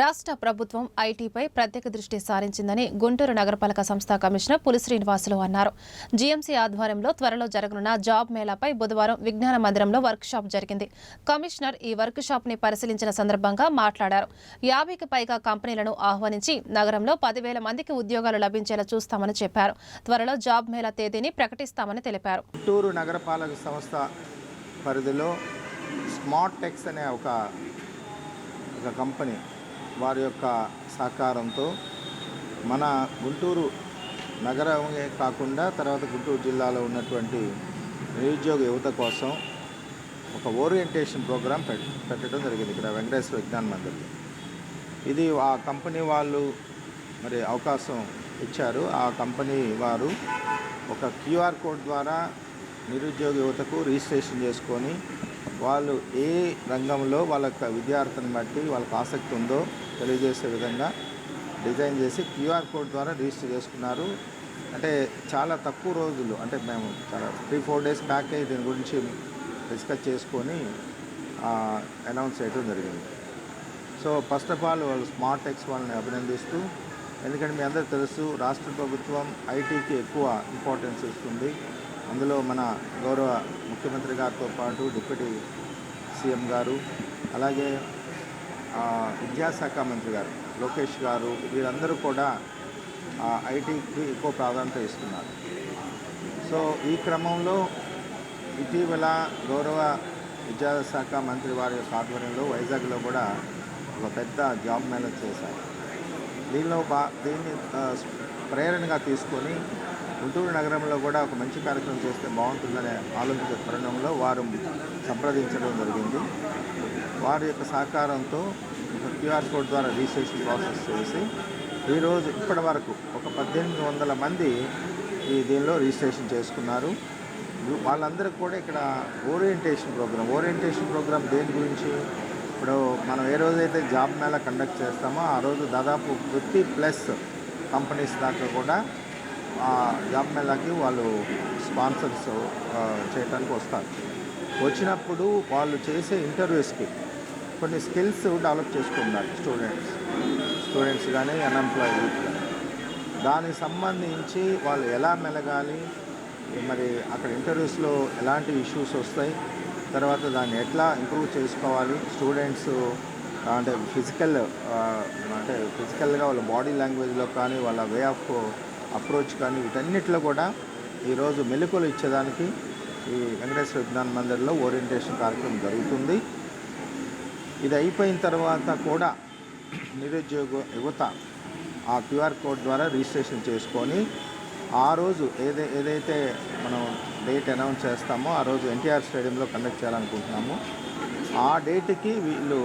రాష్ట్ర ప్రభుత్వం ఐటీపై ప్రత్యేక దృష్టి సారించిందని గుంటూరు నగరపాలక సంస్థ కమిషనర్ పులి శ్రీనివాసులు అన్నారు. జీఎంసీ ఆధ్వర్యంలో త్వరలో జరగనున్న జాబ్ మేళాపై బుధవారం విజ్ఞాన మందిరంలో వర్క్ షాప్ జరిగింది. కమిషనర్ ఈ వర్క్ షాప్ని పరిశీలించిన సందర్భంగా మాట్లాడారు. యాభైకి పైగా కంపెనీలను ఆహ్వానించి నగరంలో పదివేల మందికి ఉద్యోగాలు లభించేలా చూస్తామని చెప్పారు. త్వరలో జాబ్ మేళా తేదీని ప్రకటిస్తామని తెలిపారు. గుంటూరు నగరపాలక సంస్థ పరిధిలో స్మార్ట్ టెక్స్ అనే ఒక ఒక కంపెనీ వారి యొక్క సహకారంతో మన గుంటూరు నగరమే కాకుండా తర్వాత గుంటూరు జిల్లాలో ఉన్నటువంటి నిరుద్యోగ యువత కోసం ఒక ఓరియంటేషన్ ప్రోగ్రాం పెట్టడం జరిగింది ఇక్కడ వెంకటేశ్వర విజ్ఞాన మందిర్లో. ఇది ఆ కంపెనీ వాళ్ళు మరి అవకాశం ఇచ్చారు. ఆ కంపెనీ వారు ఒక క్యూఆర్ కోడ్ ద్వారా నిరుద్యోగ యువతకు రిజిస్ట్రేషన్ చేసుకొని వాళ్ళు ఏ రంగంలో వాళ్ళ యొక్క విద్యార్థిని బట్టి వాళ్ళకి ఆసక్తి ఉందో తెలియజేసే విధంగా డిజైన్ చేసి క్యూఆర్ కోడ్ ద్వారా రిజిస్టర్ చేసుకున్నారు. అంటే చాలా తక్కువ రోజులు అంటే మేము చాలా త్రీ ఫోర్ డేస్ బ్యాకే దీని గురించి డిస్కస్ చేసుకొని అనౌన్స్ చేయడం జరిగింది. సో ఫస్ట్ ఆఫ్ ఆల్ వాళ్ళు స్మార్ట్ టెక్స్ వాళ్ళని అభినందిస్తూ ఎందుకంటే మీ అందరూ తెలుసు రాష్ట్ర ప్రభుత్వం ఐటీకి ఎక్కువ ఇంపార్టెన్స్ ఇస్తుంది. అందులో మన గౌరవ ముఖ్యమంత్రి గారితో పాటు డిప్యూటీ సీఎం గారు అలాగే విద్యాశాఖ మంత్రి గారు లోకేష్ గారు వీరందరూ కూడా ఐటీకి ఎక్కువ ప్రాధాన్యత ఇస్తున్నారు. సో ఈ క్రమంలో ఇటీవల గౌరవ విద్యాశాఖ మంత్రి వారి యొక్క ఆధ్వర్యంలో వైజాగ్లో కూడా ఒక పెద్ద జాబ్ మేళ చేశారు. దీనిలో బా దీన్ని ప్రేరణగా తీసుకొని గుంటూరు నగరంలో కూడా ఒక మంచి కార్యక్రమం చేస్తే బాగుంటుందనే ఆలోచించే తరుణంలో వారు సంప్రదించడం జరిగింది. వారి యొక్క సహకారంతో ఒక క్యూఆర్ కోడ్ ద్వారా రిజిస్ట్రేషన్ ప్రాసెస్ చేసి ఈరోజు ఇప్పటి వరకు ఒక పద్దెనిమిది వందల మంది ఈ దీనిలో రిజిస్ట్రేషన్ చేసుకున్నారు. వాళ్ళందరికీ కూడా ఇక్కడ ఓరియంటేషన్ ప్రోగ్రామ్ ఓరియంటేషన్ ప్రోగ్రామ్ దేని గురించి? ఇప్పుడు మనం ఏ రోజైతే జాబ్ మేళా కండక్ట్ చేస్తామో ఆ రోజు దాదాపు ఫిఫ్టీ ప్లస్ కంపెనీస్ దాకా కూడా ఆ జాబ్ మేళాకి వాళ్ళు స్పాన్సర్స్ చేయటానికి చేయడానికి వస్తారు. వచ్చినప్పుడు వాళ్ళు చేసే ఇంటర్వ్యూస్కి కొన్ని స్కిల్స్ డెవలప్ చేసుకున్నారు స్టూడెంట్స్ స్టూడెంట్స్ కానీ అన్ఎంప్లాయిడ్ యూత్ కానీ దానికి సంబంధించి వాళ్ళు ఎలా మెలగాలి మరి అక్కడ ఇంటర్వ్యూస్లో ఎలాంటి ఇష్యూస్ వస్తాయి తర్వాత దాన్ని ఎట్లా ఇంప్రూవ్ చేసుకోవాలి స్టూడెంట్స్ అంటే ఫిజికల్ అంటే ఫిజికల్గా వాళ్ళ బాడీ లాంగ్వేజ్లో కానీ వాళ్ళ వే ఆఫ్ అప్రోచ్ కానీ వీటన్నిటిలో కూడా ఈరోజు మెలకువలు ఇచ్చేదానికి ఈ వెంకటేశ్వర విజ్ఞాన మందిర్లో ఓరియంటేషన్ కార్యక్రమం జరుగుతుంది. ఇది అయిపోయిన తర్వాత కూడా నిరుద్యోగ యువత ఆ క్యూఆర్ కోడ్ ద్వారా రిజిస్ట్రేషన్ చేసుకొని ఆ రోజు ఏదై ఏదైతే మనం డేట్ అనౌన్స్ చేస్తామో ఆ రోజు ఎన్టీఆర్ స్టేడియంలో కండక్ట్ చేయాలనుకుంటున్నాము. ఆ డేట్కి వీళ్ళు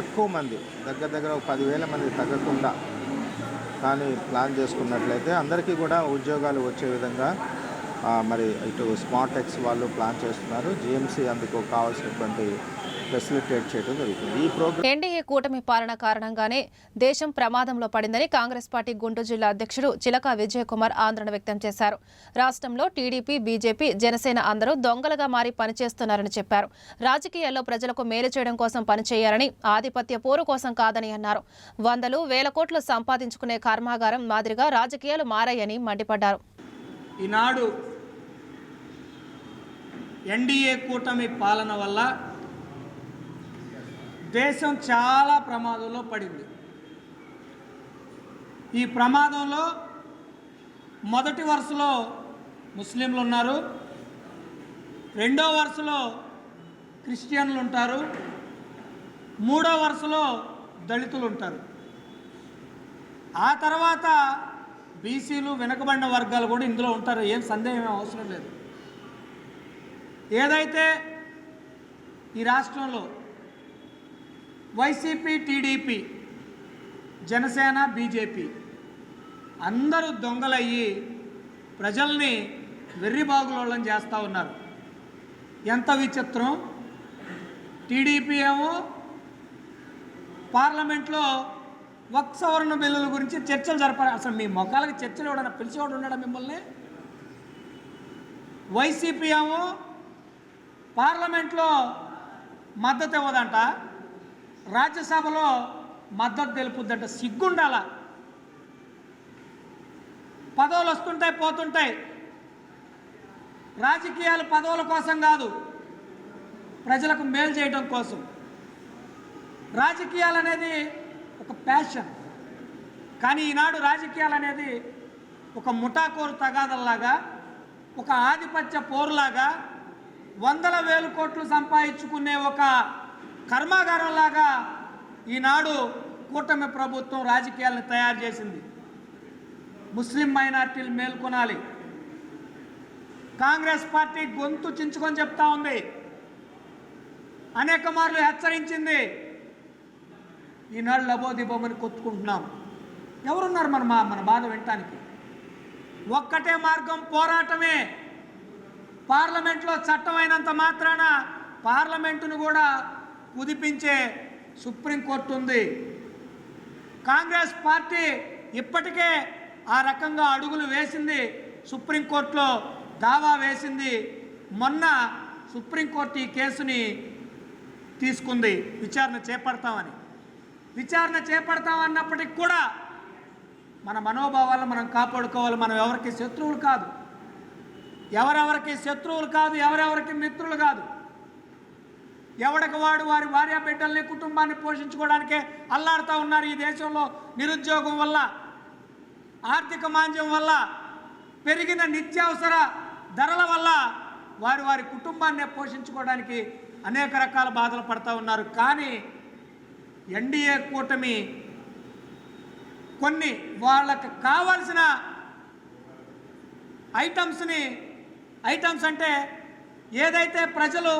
ఎక్కువ మంది దగ్గర దగ్గర ఒక పదివేల మంది తగ్గకుండా కానీ ప్లాన్ చేసుకున్నట్లయితే అందరికీ కూడా ఉద్యోగాలు వచ్చే విధంగా మరి ఇటు స్మార్ట్ టెక్స్ వాళ్ళు ప్లాన్ చేస్తున్నారు. జిఎంసీ అందుకు కావాల్సినటువంటి ఫెసిలిటేట్ చేయడం జరుగుతుంది. ఈ ప్రోగ్రామ్ ఎన్డీఏ కూటమి పాలన కారణంగానే దేశం ప్రమాదంలో పడిందని కాంగ్రెస్ పార్టీ గుంటూరు జిల్లా అధ్యక్షుడు చిలక విజయ్ కుమార్ ఆందోళన వ్యక్తం చేశారు. రాష్ట్రంలో టీడీపీ బీజేపీ జనసేన అందరూ దొంగలుగా మారి పనిచేస్తున్నారని చెప్పారు. రాజకీయాల్లో ప్రజలకు మేలు చేయడం కోసం పనిచేయాలని ఆధిపత్య పోరు కోసం కాదని అన్నారు. వందలు వేల కోట్లు సంపాదించుకునే కర్మాగారం మాదిరిగా రాజకీయాలు మారాయని మండిపడ్డారు. ఈనాడు ఎన్డీఏ కూటమి పాలన వల్ల దేశం చాలా ప్రమాదంలో పడింది. ఈ ప్రమాదంలో మొదటి వరుసలో ముస్లింలు ఉన్నారు. రెండో వరుసలో క్రిస్టియన్లు ఉంటారు. మూడో వరుసలో దళితులు ఉంటారు. ఆ తర్వాత బీసీలు వెనుకబడిన వర్గాలు కూడా ఇందులో ఉంటారు. ఏం సందేహం అవసరం లేదు. ఏదైతే ఈ రాష్ట్రంలో వైసీపీ టీడీపీ జనసేన బీజేపీ అందరూ దొంగలయ్యి ప్రజల్ని వెర్రిబాగులోళ్ళని చేస్తూ ఉన్నారు. ఎంత విచిత్రం. టీడీపీ ఏమో పార్లమెంట్లో వక్ సవరణ బిల్లుల గురించి చర్చలు జరపాలి అసలు మీ మొక్కలకి చర్చలు ఎవడన్నా పిలిచేవాడు ఉన్నాడా మిమ్మల్ని? వైసీపీ ఏమో పార్లమెంట్లో మద్దతు ఇవ్వదంట. రాజ్యసభలో మద్దతు తెలుపుద్దంట సిగ్గుండాల? పదవులు వస్తుంటాయి పోతుంటాయి. రాజకీయాలు పదవుల కోసం కాదు ప్రజలకు మేలు చేయడం కోసం. రాజకీయాలు అనేది ఒక ప్యాషన్ కానీ ఈనాడు రాజకీయాలు అనేది ఒక ముఠాకోరు తగాదల్లాగా ఒక ఆధిపత్య పోరులాగా వందల వేల కోట్లు సంపాదించుకునే ఒక కర్మాగారంలాగా ఈనాడు కూటమి ప్రభుత్వం రాజకీయాలను తయారు చేసింది. ముస్లిం మైనార్టీలు మేల్కొనాలి. కాంగ్రెస్ పార్టీ గొంతు చించుకొని చెప్తా ఉంది. అనేక మార్లు హెచ్చరించింది. ఈనాడు లబోదిబోమని కొట్టుకుంటున్నాం. ఎవరున్నారు మన మా మన బాధ వినటానికి? ఒక్కటే మార్గం పోరాటమే. పార్లమెంట్లో చట్టమైనంత మాత్రాన పార్లమెంటును కూడా కుదిపించే సుప్రీంకోర్టు ఉంది. కాంగ్రెస్ పార్టీ ఇప్పటికే ఆ రకంగా అడుగులు వేసింది సుప్రీంకోర్టులో దావా వేసింది. మొన్న సుప్రీంకోర్టు ఈ కేసుని తీసుకుంది విచారణ చేపడతామని. విచారణ చేపడతామన్నప్పటికి కూడా మన మనోభావాలను మనం కాపాడుకోవాలి. మనం ఎవరికి శత్రువులు కాదు. ఎవరెవరికి శత్రువులు కాదు ఎవరెవరికి మిత్రులు కాదు. ఎవడికి వాడు వారి భార్య బిడ్డల్ని కుటుంబాన్ని పోషించుకోవడానికే అల్లాడుతూ ఉన్నారు ఈ దేశంలో. నిరుద్యోగం వల్ల ఆర్థిక మాంద్యం వల్ల పెరిగిన నిత్యావసర ధరల వల్ల వారి వారి కుటుంబాన్ని పోషించుకోవడానికి అనేక రకాల బాధలు పడుతూ ఉన్నారు. కానీ ఎన్డీఏ కూటమి కొన్ని వాళ్ళకి కావాల్సిన ఐటమ్స్ని ఐటమ్స్ అంటే ఏదైతే ప్రజలు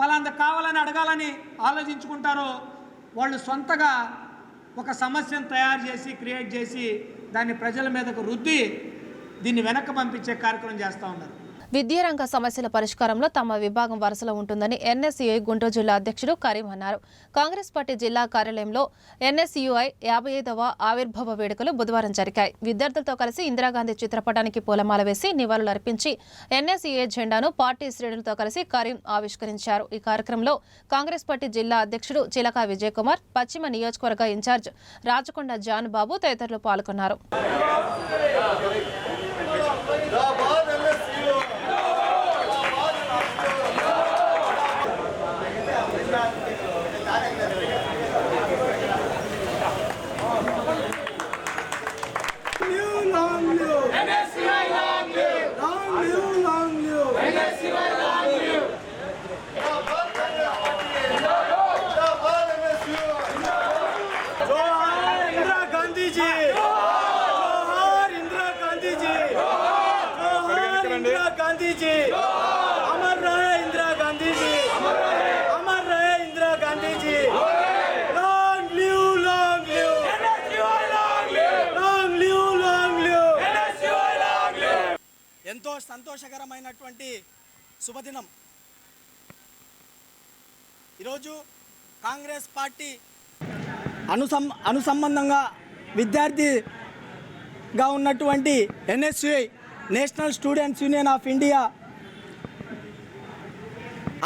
పలాంత కావాలని అడగాలని ఆలోచించుకుంటారో వాళ్ళు సొంతగా ఒక సమస్యను తయారు చేసి క్రియేట్ చేసి దాన్ని ప్రజల మీదకు రుద్ది దీన్ని వెనక్కి పంపించే కార్యక్రమం చేస్తూ ఉన్నారు. విద్యారంగ సమస్యల పరిష్కారంలో తమ విభాగం వరుసలో ఉంటుందని ఎన్ఎస్యుఐ గుంటూరు జిల్లా అధ్యక్షుడు కరీం అన్నారు. కాంగ్రెస్ పార్టీ జిల్లా కార్యాలయంలో ఎన్ఎస్యుఐ యాభై ఐదవ ఆవిర్భావ వేడుకలు బుధవారం జరిగాయి. విద్యార్థులతో కలిసి ఇందిరాగాంధీ చిత్రపటానికి పూలమాల వేసి నివాళులు అర్పించి ఎన్ఎస్యుఐ జెండాను పార్టీ శ్రేణులతో కలిసి కరీం ఆవిష్కరించారు. ఈ కార్యక్రమంలో కాంగ్రెస్ పార్టీ జిల్లా అధ్యక్షుడు చిలక విజయకుమార్ పశ్చిమ నియోజకవర్గ ఇన్ఛార్జ్ రాచకొండ జాన్ బాబు తదితరులు పాల్గొన్నారు. సంతోషకరమైనటువంటి శుభదినం. ఈరోజు కాంగ్రెస్ పార్టీ అనుసం అనుసంబంధంగా విద్యార్థిగా ఉన్నటువంటి NSUI national students union of India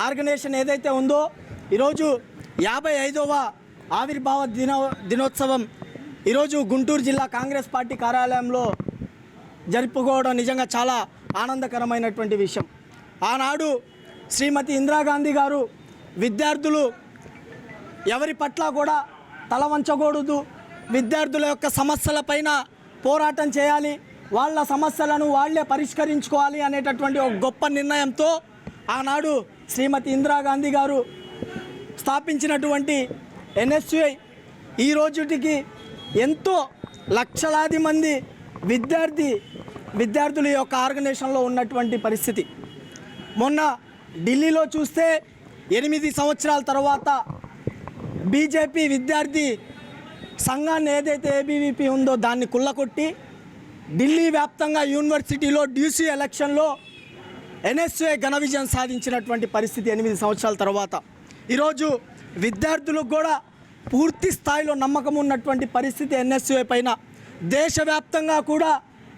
organisation ఏదైతే ఉందో ఈరోజు యాభై ఐదవ ఆవిర్భావ దినో దినోత్సవం ఈరోజు గుంటూరు జిల్లా కాంగ్రెస్ పార్టీ కార్యాలయంలో జరుపుకోవడం నిజంగా చాలా ఆనందకరమైనటువంటి విషయం. ఆనాడు శ్రీమతి ఇందిరాగాంధీ గారు విద్యార్థులు ఎవరి పట్ల కూడా తల వంచకూడదు. విద్యార్థుల యొక్క సమస్యలపైన పోరాటం చేయాలి. వాళ్ళ సమస్యలను వాళ్ళే పరిష్కరించుకోవాలి అనేటటువంటి ఒక గొప్ప నిర్ణయంతో ఆనాడు శ్రీమతి ఇందిరాగాంధీ గారు స్థాపించినటువంటి ఎన్ఎస్యుఐ ఈ రోజుటికి ఎంతో లక్షలాది మంది విద్యార్థి విద్యార్థుల యొక్క ఆర్గనైజేషన్లో ఉన్నటువంటి పరిస్థితి. మొన్న ఢిల్లీలో చూస్తే ఎనిమిది సంవత్సరాల తర్వాత బీజేపీ విద్యార్థి సంఘాన్ని ఏదైతే ఏబీవీపీ ఉందో దాన్ని కుల్లకొట్టి ఢిల్లీ వ్యాప్తంగా యూనివర్సిటీలో డ్యూసీ ఎలక్షన్లో ఎన్ఎస్ఏ ఘన విజయం సాధించినటువంటి పరిస్థితి ఎనిమిది సంవత్సరాల తర్వాత. ఈరోజు విద్యార్థులకు కూడా పూర్తి స్థాయిలో నమ్మకం ఉన్నటువంటి పరిస్థితి ఎన్ఎస్యుఐ పైన. దేశవ్యాప్తంగా కూడా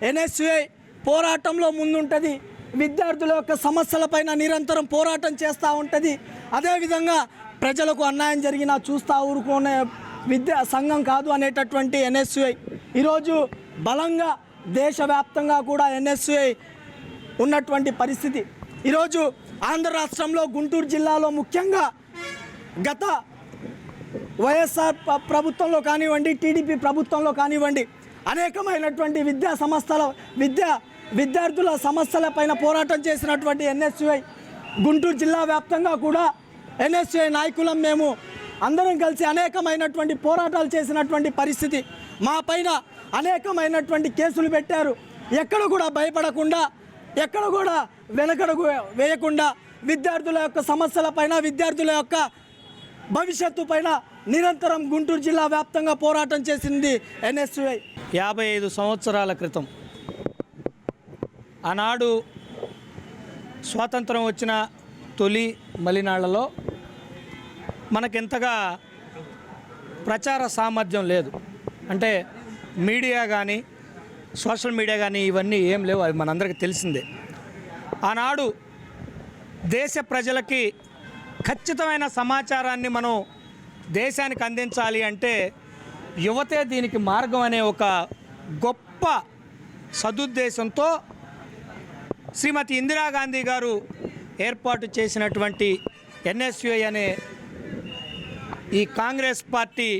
ఎన్ఎస్యుఐ పోరాటంలో ముందుంటుంది. విద్యార్థుల యొక్క సమస్యలపైన నిరంతరం పోరాటం చేస్తూ ఉంటుంది. అదేవిధంగా ప్రజలకు అన్యాయం జరిగినా చూస్తూ ఊరుకునే విద్యా సంఘం కాదు అనేటటువంటి ఎన్ఎస్యుఐ ఈరోజు బలంగా దేశవ్యాప్తంగా కూడా ఎన్ఎస్యుఐ ఉన్నటువంటి పరిస్థితి. ఈరోజు ఆంధ్ర రాష్ట్రంలో గుంటూరు జిల్లాలో ముఖ్యంగా గత వైఎస్ఆర్ ప్రభుత్వంలో కానివ్వండి టీడీపీ ప్రభుత్వంలో కానివ్వండి అనేకమైనటువంటి విద్యా సంస్థల విద్యా విద్యార్థుల సమస్యల పైన పోరాటం చేసినటువంటి ఎన్ఎస్యుఐ గుంటూరు జిల్లా వ్యాప్తంగా కూడా ఎన్ఎస్యుఐ నాయకులం మేము అందరం కలిసి అనేకమైనటువంటి పోరాటాలు చేసినటువంటి పరిస్థితి మా పైన అనేకమైనటువంటి కేసులు పెట్టారు. ఎక్కడ కూడా భయపడకుండా ఎక్కడ కూడా వెనకడుగు వేయకుండా విద్యార్థుల యొక్క సమస్యల పైన విద్యార్థుల యొక్క భవిష్యత్తు పైన నిరంతరం గుంటూరు జిల్లా వ్యాప్తంగా పోరాటం చేసింది ఎన్ఎస్యుఐ. యాభై ఐదు సంవత్సరాల క్రితం ఆనాడు స్వాతంత్రం వచ్చిన తొలి మలినాళ్ళలో మనకింతగా ప్రచార సామర్థ్యం లేదు. అంటే మీడియా కానీ సోషల్ మీడియా కానీ ఇవన్నీ ఏం లేవు అవి మనందరికీ తెలిసిందే. ఆనాడు దేశ ప్రజలకి ఖచ్చితమైన సమాచారాన్ని మనం దేశానికి అందించాలి అంటే యువతే దీనికి మార్గం అనే ఒక గొప్ప సదుద్దేశంతో శ్రీమతి ఇందిరాగాంధీ గారు ఏర్పాటు చేసినటువంటి ఎన్ఎస్యుఐ అనే ఈ కాంగ్రెస్ పార్టీ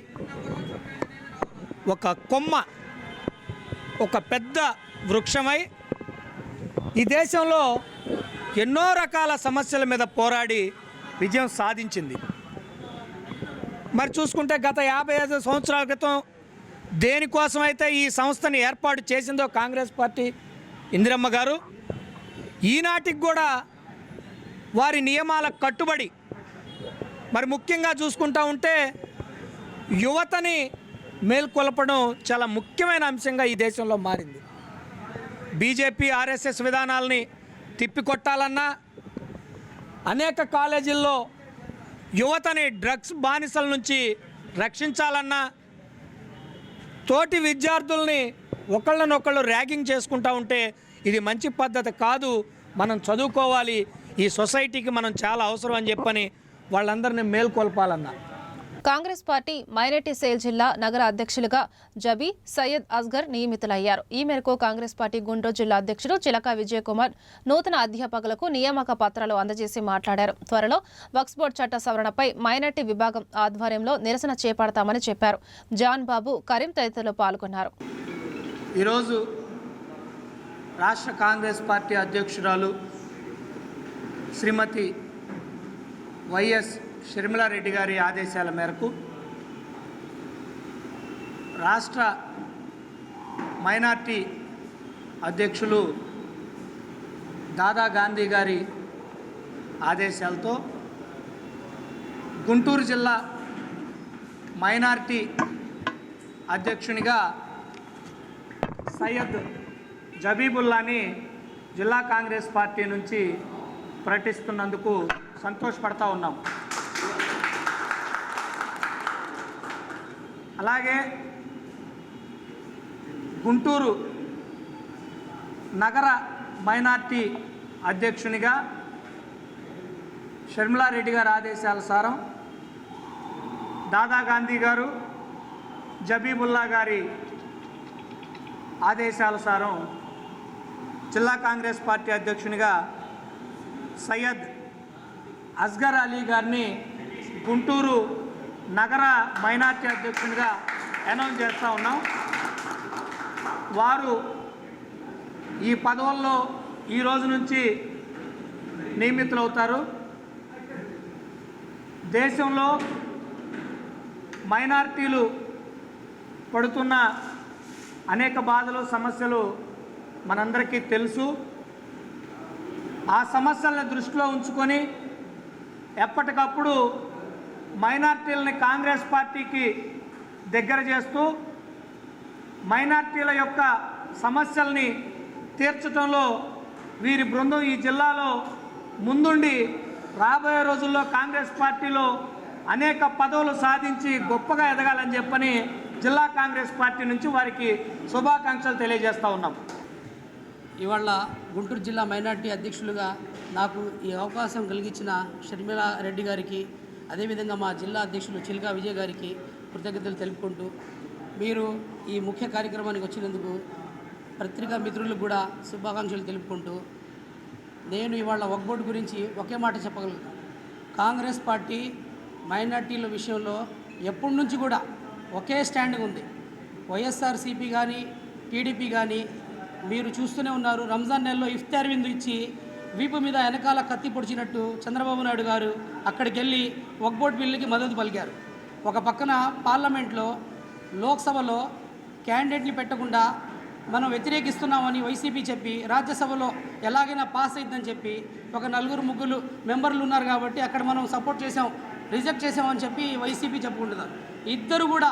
ఒక కొమ్మ ఒక పెద్ద వృక్షమై ఈ దేశంలో ఎన్నో రకాల సమస్యల మీద పోరాడి విజయం సాధించింది. మరి చూసుకుంటే గత యాభై ఐదు సంవత్సరాల క్రితం దేనికోసమైతే ఈ సంస్థని ఏర్పాటు చేసిందో కాంగ్రెస్ పార్టీ ఇందిరమ్మ గారు ఈనాటికి కూడా వారి నియమాలకు కట్టుబడి మరి ముఖ్యంగా చూసుకుంటా ఉంటే యువతని మేల్కొల్పడం చాలా ముఖ్యమైన అంశంగా ఈ దేశంలో మారింది. బీజేపీ ఆర్ఎస్ఎస్ విధానాలని తిప్పికొట్టాలన్నా అనేక కాలేజీల్లో యువతని డ్రగ్స్ బానిసల నుంచి రక్షించాలన్నా తోటి విద్యార్థుల్ని ఒకళ్ళనొకళ్ళు ర్యాగింగ్ చేసుకుంటా ఉంటే ఇది మంచి పద్ధతి కాదు. మనం చదువుకోవాలి. ఈ సొసైటీకి మనం చాలా అవసరం అని చెప్పని వాళ్ళందరినీ మేల్కొల్పాలన్నా. కాంగ్రెస్ పార్టీ మైనార్టీ సేల్ జిల్లా నగర అధ్యక్షులుగా జబీ సయ్యద్ అస్గర్ నియమితులయ్యారు. ఈ మేరకు కాంగ్రెస్ పార్టీ గుంటూరు జిల్లా అధ్యక్షుడు చిలక విజయకుమార్ నూతన అధ్యాపకులకు నియామక పత్రాలు అందజేసి మాట్లాడారు. త్వరలో వక్స్ చట్ట సవరణపై మైనార్టీ విభాగం ఆధ్వర్యంలో నిరసన చేపడతామని చెప్పారు. జాన్ బాబు కరీం తదితరులు పాల్గొన్నారు. ఈరోజు రాష్ట్ర కాంగ్రెస్ పార్టీ అధ్యక్షురాలు శ్రీమతి వైఎస్ షర్మిలారెడ్డి గారి ఆదేశాల మేరకు రాష్ట్ర మైనార్టీ అధ్యక్షులు దాదా గాంధీ గారి ఆదేశాలతో గుంటూరు జిల్లా మైనార్టీ అధ్యక్షునిగా సయ్యద్ జబీబుల్లాని జిల్లా కాంగ్రెస్ పార్టీ నుంచి ప్రకటిస్తున్నందుకు సంతోషపడతా ఉన్నాం. అలాగే గుంటూరు నగర మైనార్టీ అధ్యక్షునిగా షర్మిలారెడ్డి గారి ఆదేశానుసారం దాదా గాంధీ గారు జబీబుల్లా గారి ఆదేశానుసారం జిల్లా కాంగ్రెస్ పార్టీ అధ్యక్షునిగా సయ్యద్ అస్గర్ అలీ గారిని గుంటూరు నగర మైనార్టీ అధ్యక్షునిగా అనౌన్స్ చేస్తూ ఉన్నాం. వారు ఈ పదవుల్లో ఈ రోజు నుంచి నియమితులవుతారు. దేశంలో మైనార్టీలు పడుతున్న అనేక బాధలు సమస్యలు మనందరికీ తెలుసు. ఆ సమస్యలను దృష్టిలో ఉంచుకొని ఎప్పటికప్పుడు మైనార్టీలని కాంగ్రెస్ పార్టీకి దగ్గర చేస్తూ మైనార్టీల యొక్క సమస్యల్ని తీర్చడంలో వీరి బృందం ఈ జిల్లాలో ముందుండి రాబోయే రోజుల్లో కాంగ్రెస్ పార్టీలో అనేక పదవులు సాధించి గొప్పగా ఎదగాలని చెప్పని జిల్లా కాంగ్రెస్ పార్టీ నుంచి వారికి శుభాకాంక్షలు తెలియజేస్తూ ఉన్నాం. ఇవాళ గుంటూరు జిల్లా మైనార్టీ అధ్యక్షులుగా నాకు ఈ అవకాశం కలిగించిన షర్మిల రెడ్డి గారికి అదేవిధంగా మా జిల్లా అధ్యక్షులు చిల్కా విజయ్ గారికి కృతజ్ఞతలు తెలుపుకుంటూ మీరు ఈ ముఖ్య కార్యక్రమానికి వచ్చినందుకు పత్రికా మిత్రులకు కూడా శుభాకాంక్షలు తెలుపుకుంటూ నేను ఇవాళ వక్బోర్డు గురించి ఒకే మాట చెప్పగలుగుతాను కాంగ్రెస్ పార్టీ మైనార్టీల విషయంలో ఎప్పటి నుంచి కూడా ఒకే స్టాండింగ్ ఉంది. వైఎస్ఆర్సీపీ కానీ టీడీపీ కానీ మీరు చూస్తూనే ఉన్నారు. రంజాన్ నెలలో ఇఫ్తార్ విందు ఇచ్చి వీపు మీద వెనకాల కత్తి పొడిచినట్టు చంద్రబాబు నాయుడు గారు అక్కడికి వెళ్ళి వక్బోర్డ్ బిల్లుకి మద్దతు పలికారు. ఒక పక్కన పార్లమెంట్లో లోక్సభలో క్యాండిడేట్ని పెట్టకుండా మనం వ్యతిరేకిస్తున్నామని వైసీపీ చెప్పి రాజ్యసభలో ఎలాగైనా పాస్ అయిద్దని చెప్పి ఒక నలుగురు ముగ్గురు మెంబర్లు ఉన్నారు కాబట్టి అక్కడ మనం సపోర్ట్ చేసాం రిజెక్ట్ చేసామని చెప్పి వైసీపీ చెప్పుకుంటున్నారు ఇద్దరు కూడా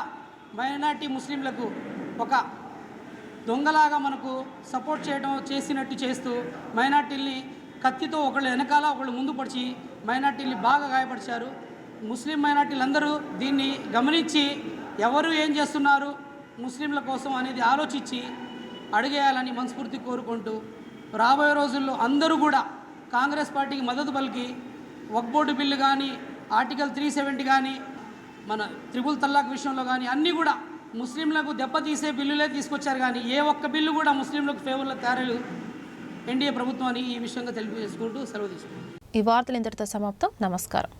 మైనార్టీ ముస్లింలకు ఒక దొంగలాగా మనకు సపోర్ట్ చేయడం చేసినట్టు చేస్తూ మైనార్టీల్ని కత్తితో ఒకళ్ళు వెనకాల ఒకళ్ళు ముందు పడిచి మైనార్టీల్ని బాగా గాయపరిచారు. ముస్లిం మైనార్టీలందరూ దీన్ని గమనించి ఎవరు ఏం చేస్తున్నారు ముస్లింల కోసం అనేది ఆలోచించి అడిగేయాలని మనస్ఫూర్తి కోరుకుంటూ రాబోయే రోజుల్లో అందరూ కూడా కాంగ్రెస్ పార్టీకి మద్దతు పలికి వక్బోర్డు బిల్లు కానీ ఆర్టికల్ త్రీ సెవెంటీ కానీ మన త్రిపుల్ తల్లాక్ విషయంలో కానీ అన్నీ కూడా ముస్లింలకు దెబ్బతీసే బిల్లులే తీసుకొచ్చారు. కానీ ఏ ఒక్క బిల్లు కూడా ముస్లింలకు ఫేవర్లో తేరలు ఎన్డీఏ ప్రభుత్వాన్ని ఈ విషయంగా తెలియజేసుకుంటూ సెలవు తీసుకుంటాం ఈ వార్తలు ఇంతటితో సమాప్తం. నమస్కారం.